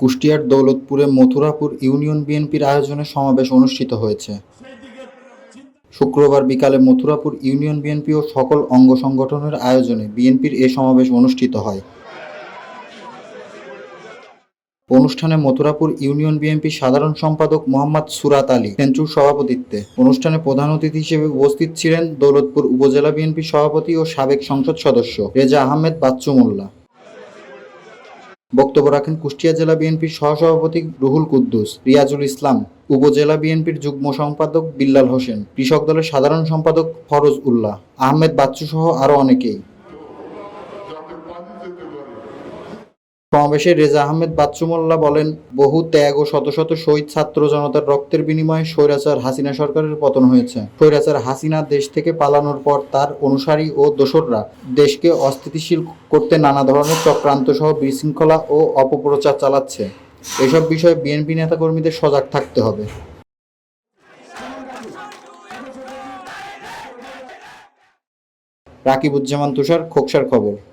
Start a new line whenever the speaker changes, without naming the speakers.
কুষ্টিয়ার দৌলতপুরে মথুরাপুর ইউনিয়ন বিএনপির আয়োজনে সমাবেশ অনুষ্ঠিত হয়েছে শুক্রবার বিকালে মথুরাপুর ইউনিয়ন বিএনপি ও সকল অঙ্গ সংগঠনের আয়োজনে বিএনপির এ সমাবেশ অনুষ্ঠিত হয় অনুষ্ঠানে মথুরাপুর ইউনিয়ন বিএনপি সাধারণ সম্পাদক মোহাম্মদ সুরাত আলী সেঞ্চুর সভাপতিত্বে অনুষ্ঠানে প্রধান অতিথি হিসেবে উপস্থিত ছিলেন দৌলতপুর উপজেলা বিএনপি সভাপতি ও সাবেক সংসদ সদস্য রেজা আহমেদ বাচ্চু মোল্লা বক্তব্য রাখেন কুষ্টিয়া জেলা বিএনপির সহসভাপতি রুহুল কুদ্দুস রিয়াজুল ইসলাম উপজেলা বিএনপির যুগ্ম সম্পাদক বিল্লাল হোসেন কৃষক দলের সাধারণ সম্পাদক ফরজ উল্লাহ আহমেদ বাচ্চু সহ আরও অনেকেই সমাবেশে রেজা আহমেদ বাচ্চুমল্লা বলেন বহু ত্যাগ ও শত শত শহীদ ছাত্র জনতার রক্তের বিনিময়ে স্বৈরাচার হাসিনা সরকারের পতন হয়েছে স্বৈরাচার হাসিনা দেশ থেকে পালানোর পর তার অনুসারী ও দোসররা দেশকে অস্থিতিশীল করতে নানা ধরনের চক্রান্ত সহ বিশৃঙ্খলা ও অপপ্রচার চালাচ্ছে এসব বিষয়ে বিএনপি নেতাকর্মীদের সজাগ থাকতে হবে রাকিবুজ্জামান তুষার খোকসার খবর